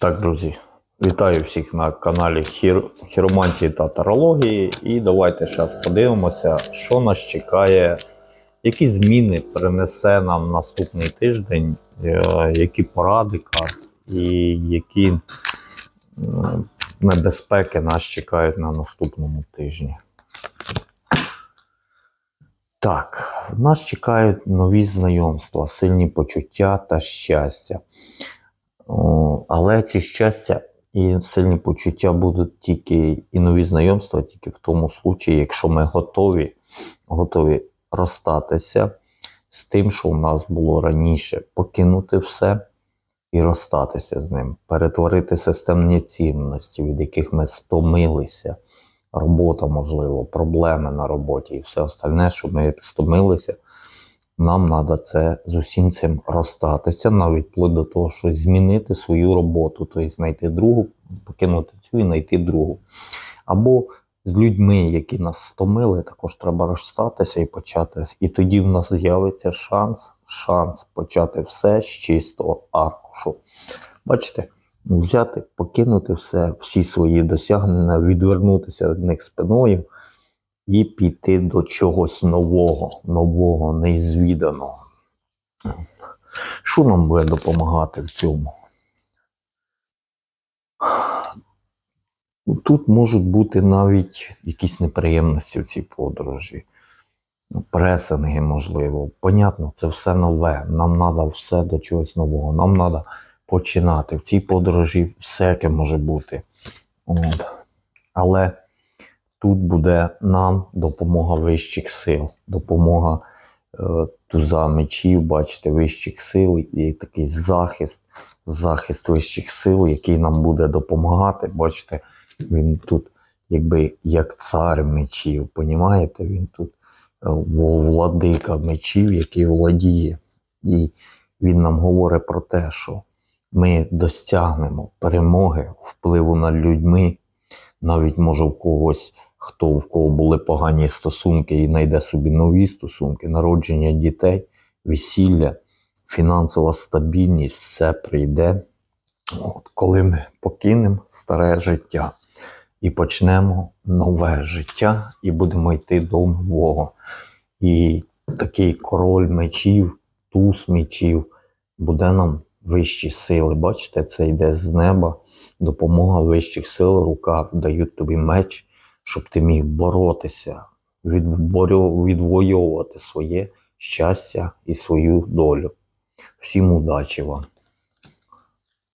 Так, друзі, вітаю всіх на каналі Хір... Хіромантії та Тарології. І давайте зараз подивимося, що нас чекає, які зміни принесе нам наступний тиждень, е, які поради карт і які небезпеки нас чекають на наступному тижні. Так, нас чекають нові знайомства, сильні почуття та щастя. Але ці щастя і сильні почуття будуть тільки і нові знайомства, тільки в тому случаї, якщо ми готові, готові розстатися з тим, що у нас було раніше, покинути все і розстатися з ним, перетворити системні цінності, від яких ми стомилися. Робота, можливо, проблеми на роботі і все остальне, що ми стомилися. Нам треба це з усім цим розстатися, навіть вплоть до того, що змінити свою роботу, тобто знайти другу, покинути цю і знайти другу. Або з людьми, які нас стомили, також треба розстатися і почати. І тоді в нас з'явиться шанс, шанс почати все з чистого аркушу. Бачите, взяти, покинути все, всі свої досягнення, відвернутися від них спиною і піти до чогось нового, нового, незвіданого. Що нам буде допомагати в цьому? Тут можуть бути навіть якісь неприємності в цій подорожі, пресинги, можливо. Понятно, це все нове. Нам треба все до чогось нового. Нам треба починати. В цій подорожі всяке може бути. От. Але тут буде нам допомога вищих сил, допомога е, туза мечів, бачите, вищих сил і такий захист, захист вищих сил, який нам буде допомагати. Бачите, він тут, якби як цар мечів, понімаєте? Він тут е, владика мечів, який владіє. І він нам говорить про те, що ми досягнемо перемоги, впливу над людьми, навіть може в когось, хто в кого були погані стосунки і знайде собі нові стосунки, народження дітей, весілля, фінансова стабільність, все прийде, От, коли ми покинемо старе життя і почнемо нове життя, і будемо йти до нового. І такий король мечів, туз мечів буде нам вищі сили. Бачите, це йде з неба, допомога вищих сил, рука дають тобі меч, щоб ти міг боротися, відборю- відвоювати своє щастя і свою долю. Всім удачі вам!